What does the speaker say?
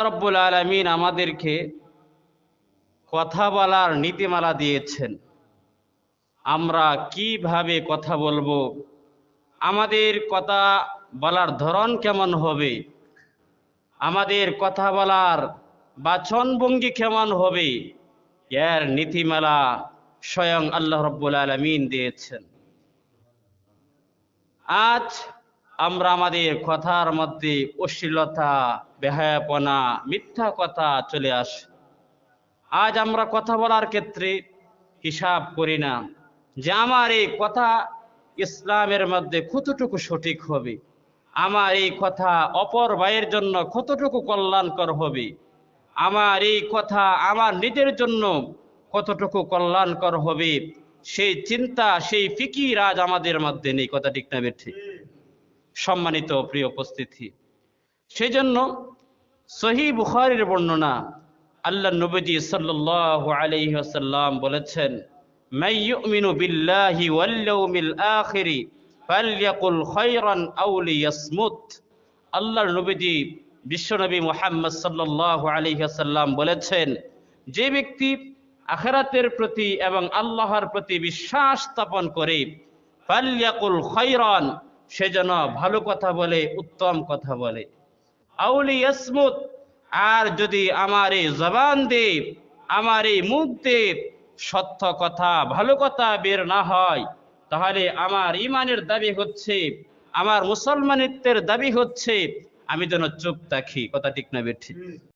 রব্বুল আলমিন আমাদেরকে কথা বলার নীতিমালা দিয়েছেন। আমরা কীভাবে কথা বলব? আমাদের কথা বলার ধরন কেমন হবে? আমাদের কথা বলার বাচনভঙ্গি কেমন হবে? এর নীতিমালা স্বয়ং আল্লাহ রব্বুল আলমিন দিয়েছেন। আজ আমরা আমাদের কথার মধ্যে অশ্লীলতা, বেহায়াপনা, মিথ্যা কথা চলে আস। আজ আমরা কথা বলার ক্ষেত্রে হিসাব করি না যে আমার এই কথা ইসলামের মধ্যে কতটুকু সঠিক হবে, আমার এই কথা অপর ভাইয়ের জন্য কতটুকু কল্যাণকর হবে, আমার এই কথা আমার নিজের জন্য কতটুকু কল্যাণকর হবে, সেই চিন্তা, সেই ফিকির আজ আমাদের মধ্যে নেই। কথা ঠিক না ঠিক সম্মানিত প্রিয় উপস্থিতি। সেই জন্য সহি বুখারির বর্ণনা আল্লাহ নবীজি সাল্লাল্লাহু আলাইহি ওয়াসাল্লাম বলেছেন, মান ইউমিনু বিল্লাহি ওয়াল ইয়াউমিল আখিরি ফালইয়াকুল খায়রান আও লিয়াসমুত। আল্লাহর নবীজি বিশ্বনবী মুহাম্মদ সাল্লাল্লাহু আলাইহি ওয়াসাল্লাম বলেছেন, যে ব্যক্তি আখিরাতের প্রতি এবং আল্লাহর প্রতি বিশ্বাস স্থাপন করে ফালইয়াকুল খায়রান সে যেন ভালো কথা বলে, উত্তম কথা বলে। আউলি ইয়াসমুত, আর যদি আমার এই জবান দে আমার এই মুখ দে সত্য কথা, ভালো কথা বের না হয়, তাহলে আমার ইমানের দাবি হচ্ছে, আমার মুসলমানিত্বের দাবি হচ্ছে, আমি যেন চুপ থাকি। কথা ঠিক না বেঠি